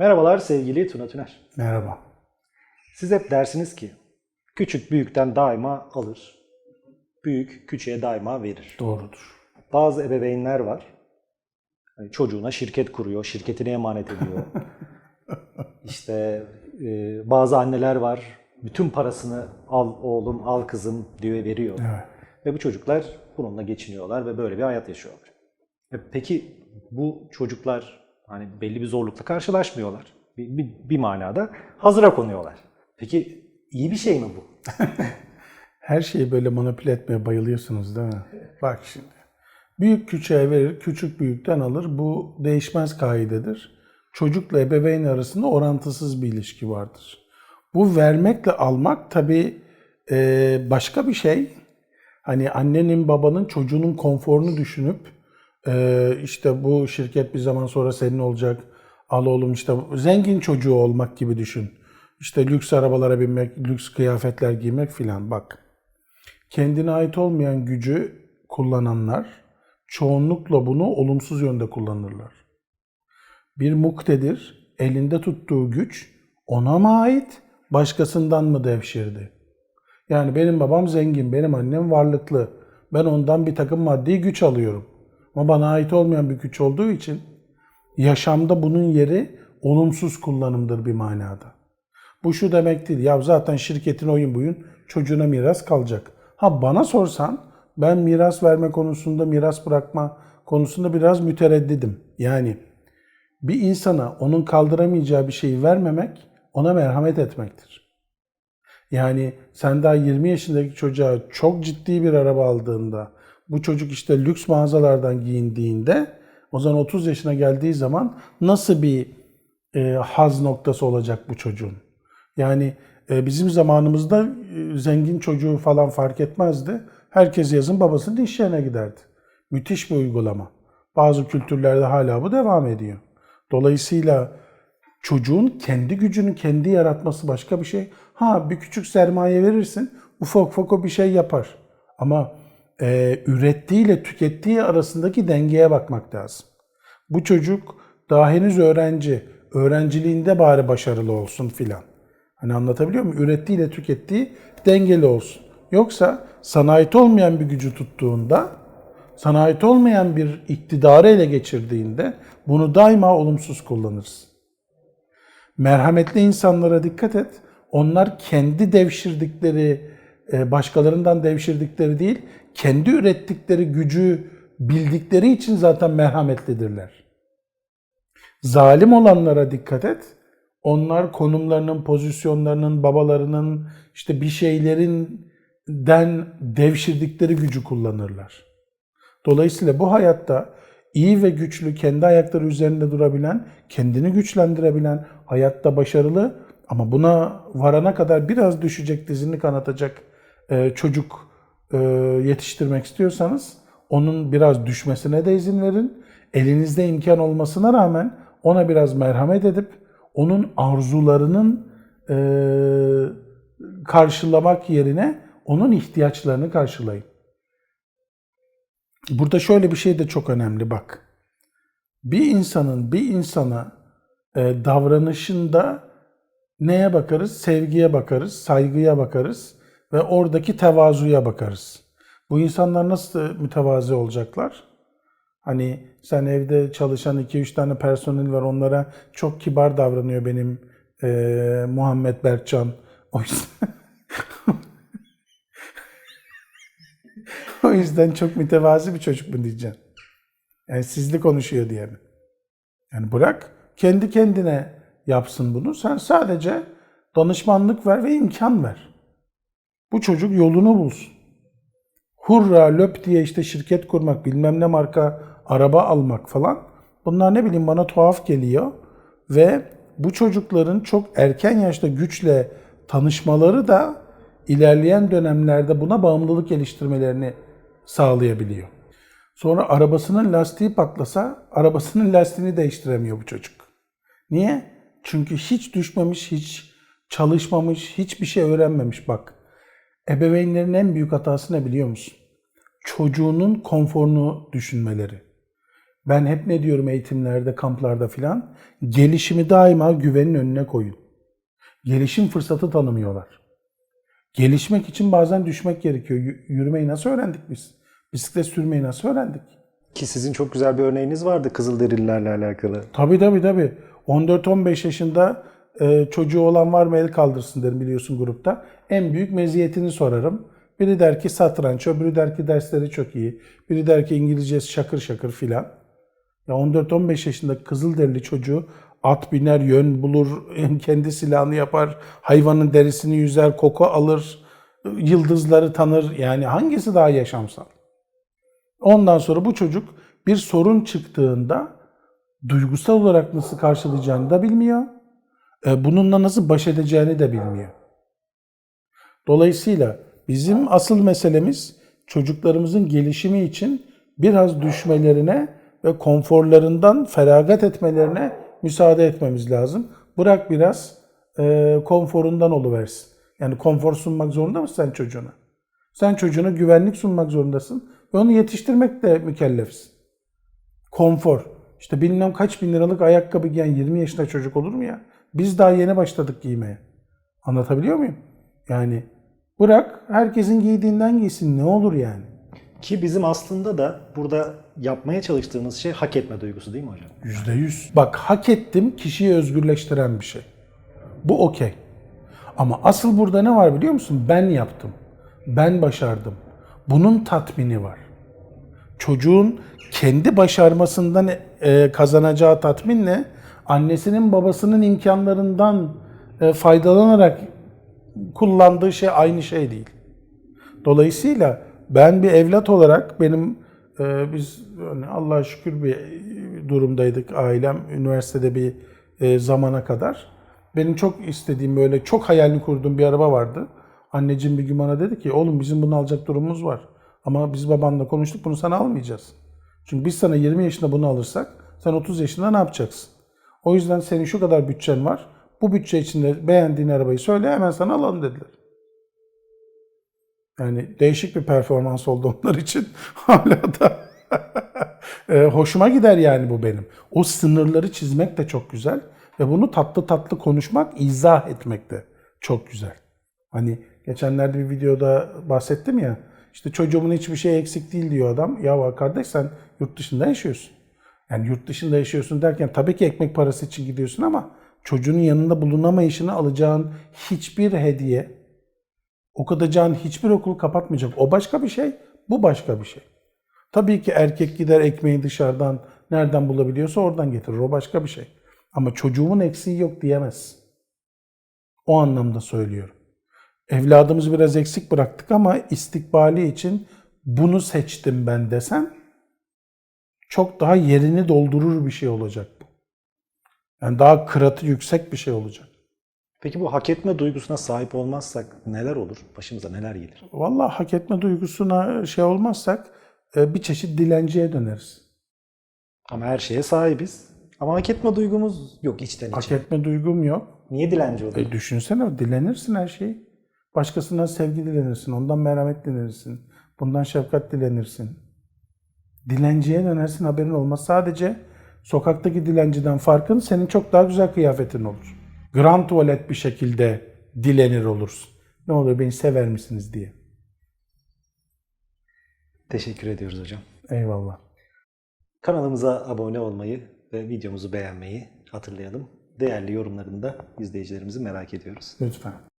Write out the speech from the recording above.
Merhabalar sevgili Tuna Tüner. Merhaba. Siz hep dersiniz ki küçük büyükten daima alır. Büyük küçüğe daima verir. Doğrudur. Bazı ebeveynler var. hani çocuğuna şirket kuruyor, şirketine emanet ediyor. işte e, bazı anneler var. Bütün parasını al oğlum, al kızım diye veriyor. Evet. Ve bu çocuklar bununla geçiniyorlar ve böyle bir hayat yaşıyorlar. E Peki bu çocuklar hani belli bir zorlukla karşılaşmıyorlar. Bir, bir, bir manada hazıra konuyorlar. Peki iyi bir şey mi bu? Her şeyi böyle manipüle etmeye bayılıyorsunuz değil mi? Bak şimdi. Büyük küçüğe verir, küçük büyükten alır. Bu değişmez kaidedir. Çocukla ebeveyn arasında orantısız bir ilişki vardır. Bu vermekle almak tabii başka bir şey. Hani annenin babanın çocuğunun konforunu düşünüp e, işte bu şirket bir zaman sonra senin olacak. Al oğlum işte zengin çocuğu olmak gibi düşün. İşte lüks arabalara binmek, lüks kıyafetler giymek filan bak. Kendine ait olmayan gücü kullananlar çoğunlukla bunu olumsuz yönde kullanırlar. Bir muktedir elinde tuttuğu güç ona mı ait, başkasından mı devşirdi? Yani benim babam zengin, benim annem varlıklı. Ben ondan bir takım maddi güç alıyorum. Ama bana ait olmayan bir güç olduğu için yaşamda bunun yeri olumsuz kullanımdır bir manada. Bu şu demek değil. Ya zaten şirketin oyun buyun çocuğuna miras kalacak. Ha bana sorsan ben miras verme konusunda, miras bırakma konusunda biraz mütereddidim. Yani bir insana onun kaldıramayacağı bir şeyi vermemek ona merhamet etmektir. Yani sen daha 20 yaşındaki çocuğa çok ciddi bir araba aldığında, bu çocuk işte lüks mağazalardan giyindiğinde, o zaman 30 yaşına geldiği zaman nasıl bir e, haz noktası olacak bu çocuğun? Yani e, bizim zamanımızda e, zengin çocuğu falan fark etmezdi. Herkes yazın babasının iş yerine giderdi. Müthiş bir uygulama. Bazı kültürlerde hala bu devam ediyor. Dolayısıyla çocuğun kendi gücünü kendi yaratması başka bir şey. Ha bir küçük sermaye verirsin, ufak ufak o bir şey yapar. Ama e, ürettiği ile tükettiği arasındaki dengeye bakmak lazım. Bu çocuk daha henüz öğrenci, öğrenciliğinde bari başarılı olsun filan. Hani anlatabiliyor muyum? Ürettiği ile tükettiği dengeli olsun. Yoksa sana ait olmayan bir gücü tuttuğunda, sana ait olmayan bir iktidarı ele geçirdiğinde bunu daima olumsuz kullanırsın. Merhametli insanlara dikkat et. Onlar kendi devşirdikleri, başkalarından devşirdikleri değil, kendi ürettikleri gücü bildikleri için zaten merhametlidirler. Zalim olanlara dikkat et. Onlar konumlarının, pozisyonlarının, babalarının işte bir şeylerinden devşirdikleri gücü kullanırlar. Dolayısıyla bu hayatta iyi ve güçlü, kendi ayakları üzerinde durabilen, kendini güçlendirebilen, hayatta başarılı ama buna varana kadar biraz düşecek, dizini kanatacak e, çocuk e, yetiştirmek istiyorsanız onun biraz düşmesine de izin verin. Elinizde imkan olmasına rağmen ona biraz merhamet edip onun arzularının e, karşılamak yerine onun ihtiyaçlarını karşılayın. Burada şöyle bir şey de çok önemli bak. Bir insanın bir insana e, davranışında neye bakarız? Sevgiye bakarız, saygıya bakarız ve oradaki tevazuya bakarız. Bu insanlar nasıl mütevazi olacaklar? Hani sen evde çalışan 2-3 tane personel var onlara çok kibar davranıyor benim e, Muhammed Berkcan. O yüzden, o yüzden çok mütevazi bir çocuk mu diyeceksin? Yani sizli konuşuyor diye mi? Yani bırak kendi kendine yapsın bunu. Sen sadece danışmanlık ver ve imkan ver. Bu çocuk yolunu bulsun. Hurra löp diye işte şirket kurmak, bilmem ne marka araba almak falan. Bunlar ne bileyim bana tuhaf geliyor. Ve bu çocukların çok erken yaşta güçle tanışmaları da ilerleyen dönemlerde buna bağımlılık geliştirmelerini sağlayabiliyor. Sonra arabasının lastiği patlasa arabasının lastiğini değiştiremiyor bu çocuk. Niye? Çünkü hiç düşmemiş, hiç çalışmamış, hiçbir şey öğrenmemiş bak. Ebeveynlerin en büyük hatası ne biliyor musun? Çocuğunun konforunu düşünmeleri. Ben hep ne diyorum eğitimlerde, kamplarda filan? Gelişimi daima güvenin önüne koyun. Gelişim fırsatı tanımıyorlar. Gelişmek için bazen düşmek gerekiyor. Y- Yürümeyi nasıl öğrendik biz? Bisiklet sürmeyi nasıl öğrendik? Ki sizin çok güzel bir örneğiniz vardı Kızılderililerle alakalı. Tabii tabii tabii. 14-15 yaşında e, çocuğu olan var mı el kaldırsın derim biliyorsun grupta. En büyük meziyetini sorarım. Biri der ki satranç, öbürü der ki dersleri çok iyi. Biri der ki İngilizcesi şakır şakır filan. Ya 14-15 yaşında Kızılderili çocuğu at biner, yön bulur, kendi silahını yapar, hayvanın derisini yüzer, koku alır, yıldızları tanır. Yani hangisi daha yaşamsal? Ondan sonra bu çocuk bir sorun çıktığında duygusal olarak nasıl karşılayacağını da bilmiyor. E, Bununla nasıl baş edeceğini de bilmiyor. Dolayısıyla bizim asıl meselemiz çocuklarımızın gelişimi için biraz düşmelerine ve konforlarından feragat etmelerine müsaade etmemiz lazım. Bırak biraz e, konforundan oluversin. Yani konfor sunmak zorunda mısın sen çocuğuna? Sen çocuğuna güvenlik sunmak zorundasın ve onu yetiştirmek de mükellefsin. Konfor. İşte bilmem kaç bin liralık ayakkabı giyen 20 yaşında çocuk olur mu ya? Biz daha yeni başladık giymeye. Anlatabiliyor muyum? Yani bırak herkesin giydiğinden giysin ne olur yani. Ki bizim aslında da burada yapmaya çalıştığımız şey hak etme duygusu değil mi hocam? Yüzde yüz. Bak hak ettim kişiyi özgürleştiren bir şey. Bu okey. Ama asıl burada ne var biliyor musun? Ben yaptım. Ben başardım. Bunun tatmini var. Çocuğun kendi başarmasından e, kazanacağı tatminle annesinin babasının imkanlarından e, faydalanarak kullandığı şey aynı şey değil. Dolayısıyla ben bir evlat olarak benim e, biz Allah'a şükür bir durumdaydık ailem üniversitede bir e, zamana kadar. Benim çok istediğim böyle çok hayalini kurduğum bir araba vardı. Anneciğim bir gün bana dedi ki oğlum bizim bunu alacak durumumuz var. Ama biz babanla konuştuk bunu sana almayacağız. Çünkü biz sana 20 yaşında bunu alırsak sen 30 yaşında ne yapacaksın? O yüzden senin şu kadar bütçen var. Bu bütçe içinde beğendiğin arabayı söyle hemen sana alalım dediler. Yani değişik bir performans oldu onlar için. Hala da e, hoşuma gider yani bu benim. O sınırları çizmek de çok güzel ve bunu tatlı tatlı konuşmak, izah etmek de çok güzel. Hani geçenlerde bir videoda bahsettim ya. işte çocuğumun hiçbir şey eksik değil diyor adam. Ya kardeş sen yurt dışında yaşıyorsun. Yani yurt dışında yaşıyorsun derken tabii ki ekmek parası için gidiyorsun ama çocuğunun yanında bulunamayışını alacağın hiçbir hediye, okutacağın hiçbir okul kapatmayacak. O başka bir şey, bu başka bir şey. Tabii ki erkek gider ekmeği dışarıdan nereden bulabiliyorsa oradan getirir. O başka bir şey. Ama çocuğumun eksiği yok diyemez. O anlamda söylüyorum. Evladımızı biraz eksik bıraktık ama istikbali için bunu seçtim ben desen çok daha yerini doldurur bir şey olacak bu. Yani daha kıratı yüksek bir şey olacak. Peki bu hak etme duygusuna sahip olmazsak neler olur? Başımıza neler gelir? Vallahi hak etme duygusuna şey olmazsak e, bir çeşit dilenciye döneriz. Ama her şeye sahibiz. Ama hak etme duygumuz yok içten Hak içe. etme duygum yok. Niye dilenci olur? E düşünsene dilenirsin her şeyi. Başkasından sevgi dilenirsin, ondan merhamet dilenirsin, bundan şefkat dilenirsin. Dilenciye dönersin haberin olmaz. Sadece sokaktaki dilenciden farkın senin çok daha güzel kıyafetin olur. Grand tuvalet bir şekilde dilenir olursun. Ne oluyor beni sever misiniz diye. Teşekkür ediyoruz hocam. Eyvallah. Kanalımıza abone olmayı ve videomuzu beğenmeyi hatırlayalım. Değerli yorumlarını da izleyicilerimizi merak ediyoruz. Lütfen.